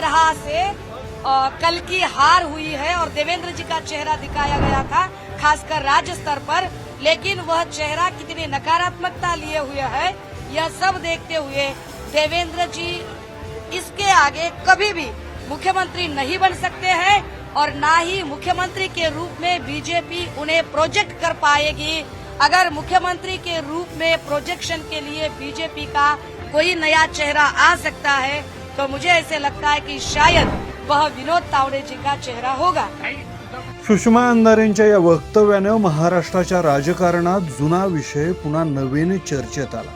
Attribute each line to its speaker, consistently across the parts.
Speaker 1: तरह से कल की हार हुई है और देवेंद्र जी का चेहरा दिखाया गया था, खासकर राज्य स्तर पर, लेकिन वह चेहरा कितनी नकारात्मकता लिए हुए है, यह सब देखते हुए देवेंद्र जी इसके आगे कभी भी मुख्यमंत्री नहीं बन सकते हैं और ना ही मुख्यमंत्री के रूप में बीजेपी उन्हें प्रोजेक्ट कर पाएगी। अगर मुख्यमंत्री के रूप में प्रोजेक्शन के लिए बीजेपी का कोई नया चेहरा आ सकता है तो मुझे ऐसे लगता है कि शायद वह विनोद तावड़े जी का चेहरा होगा।
Speaker 2: सुषमा अंधारेंच्या या वक्तव्यानं महाराष्ट्राच्या राजकारणात जुना विषय पुन्हा नवीन चर्चेत आला.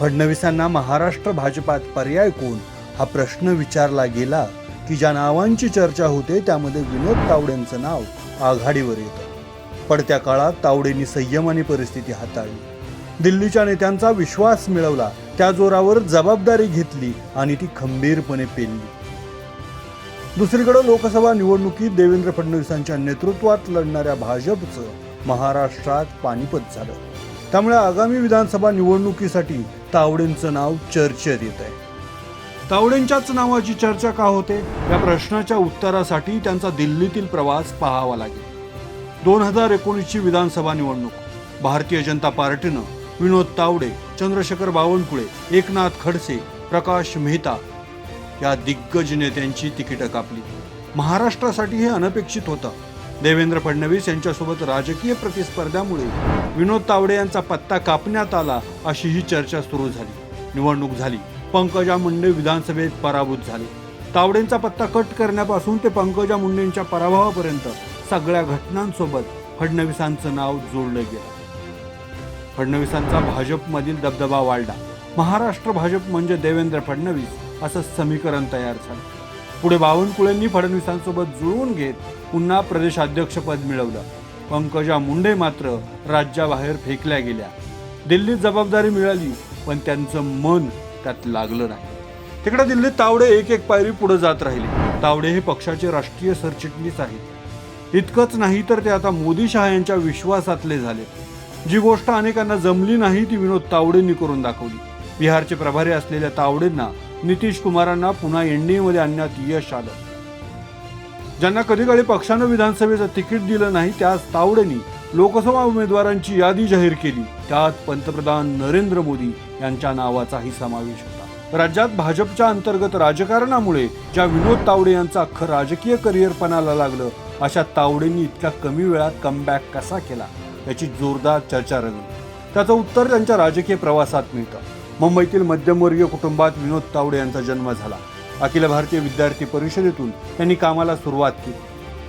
Speaker 2: फडणवीसांना महाराष्ट्र भाजपात पर्याय कोण? हा प्रश्न विचारला गेला की ज्या नावांची चर्चा होते त्यामध्ये विनोद तावडेंचं नाव आघाडीवर येतं. पडत्या काळात तावडेंनी संयमाने परिस्थिती हाताळली. दिल्लीच्या नेत्यांचा विश्वास मिळवला. त्या जोरावर जबाबदारी घेतली आणि ती खंबीरपणे पेलली. दुसरीकडे लोकसभा निवडणुकीत देवेंद्र फडणवीसांच्या नेतृत्वात लढणाऱ्या भाजपचं महाराष्ट्रात पानिपत झालं. त्यामुळे आगामी विधानसभा निवडणुकीसाठी तावडेंचं नाव चर्चेत येत आहे. तावडेंच्याच नावाची चर्चा का होते? या प्रश्नाच्या उत्तरासाठी त्यांचा दिल्लीतील प्रवास पाहावा लागेल. दोन हजार एकोणीसची विधानसभा निवडणूक भारतीय जनता पार्टीनं विनोद तावडे चंद्रशेखर बावनकुळे एकनाथ खडसे प्रकाश मेहता या दिग्गज नेत्यांची तिकीटं कापली. महाराष्ट्रासाठी हे अनपेक्षित होतं. देवेंद्र फडणवीस यांच्यासोबत राजकीय प्रतिस्पर्ध्यामुळे विनोद तावडे यांचा पत्ता कापण्यात आला अशी ही चर्चा सुरू झाली. निवडणूक झाली. पंकजा मुंडे विधानसभेत पराभूत झाले. तावडेंचा पत्ता कट करण्यापासून ते पंकजा मुंडेंच्या पराभवापर्यंत सगळ्या घटनांसोबत फडणवीसांचं नाव जोडलं गेलं. फडणवीसांचा भाजपमधील दबदबा वाढला. महाराष्ट्र भाजप म्हणजे देवेंद्र फडणवीस असं समीकरण तयार झालं. पुढे बावनकुळेंनी फडणवीसांसोबत जुळवून घेत पुन्हा प्रदेशाध्यक्षपद मिळवलं. पंकजा मुंडे मात्र राज्याबाहेर फेकल्या गेल्या. दिल्लीत जबाबदारी मिळाली पण त्यांचं मन त्यात लागलं नाही. तिकडे दिल्लीत तावडे एक एक पायरी पुढे जात राहिले. तावडे हे पक्षाचे राष्ट्रीय सरचिटणीस आहेत. इतकंच नाही तर ते आता मोदी शहा यांच्या विश्वासातले झाले. जी गोष्ट अनेकांना जमली नाही ती विनोद तावडेंनी करून दाखवली. बिहारचे प्रभारी असलेल्या तावडेंना नितीश कुमारांना पुन्हा एनडीएमध्ये आणण्यात यश आलं. ज्यांना कधी काळी पक्षानं विधानसभेचं तिकीट दिलं नाही त्यास तावडेंनी लोकसभा उमेदवारांची यादी जाहीर केली. त्यात पंतप्रधान नरेंद्र मोदी यांच्या नावाचाही समावेश होता. राज्यात भाजपच्या अंतर्गत राजकारणामुळे ज्या विनोद तावडे यांचं अख्खं राजकीय करिअर पणाला लागलं अशा तावडेंनी इतक्या कमी वेळात कमबॅक कसा केला? याची जोरदार चर्चा रंगली त्याचं उत्तर त्यांच्या राजकीय प्रवासात मिळतं. मुंबईतील मध्यमवर्गीय कुटुंबात विनोद तावडे यांचा जन्म झाला. अखिल भारतीय विद्यार्थी परिषदेतून त्यांनी कामाला सुरुवात केली.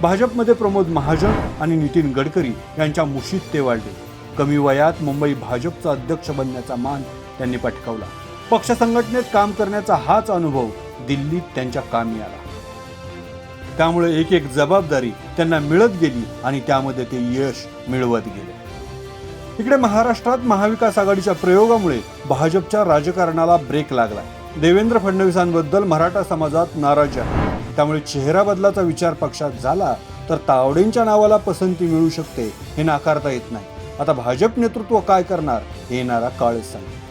Speaker 2: भाजपमध्ये प्रमोद महाजन आणि नितीन गडकरी यांच्या मुशीत ते वाढले. कमी वयात मुंबई भाजपचा अध्यक्ष बनण्याचा मान त्यांनी पटकावला. पक्ष संघटनेत काम करण्याचा हाच अनुभव दिल्लीत त्यांच्या कामी आला. त्यामुळे एक एक जबाबदारी त्यांना मिळत गेली आणि त्यामध्ये ते यश मिळवत गेले. इकडे महाराष्ट्रात महाविकास आघाडीच्या प्रयोगामुळे भाजपच्या राजकारणाला ब्रेक लागला. देवेंद्र फडणवीसांबद्दल मराठा समाजात नाराज आहे. त्यामुळे चेहरा बदलाचा विचार पक्षात झाला तर तावडेंच्या नावाला पसंती मिळू शकते हे नाकारता येत नाही. आता भाजप नेतृत्व काय करणार हे येणारा काळच सांगेल.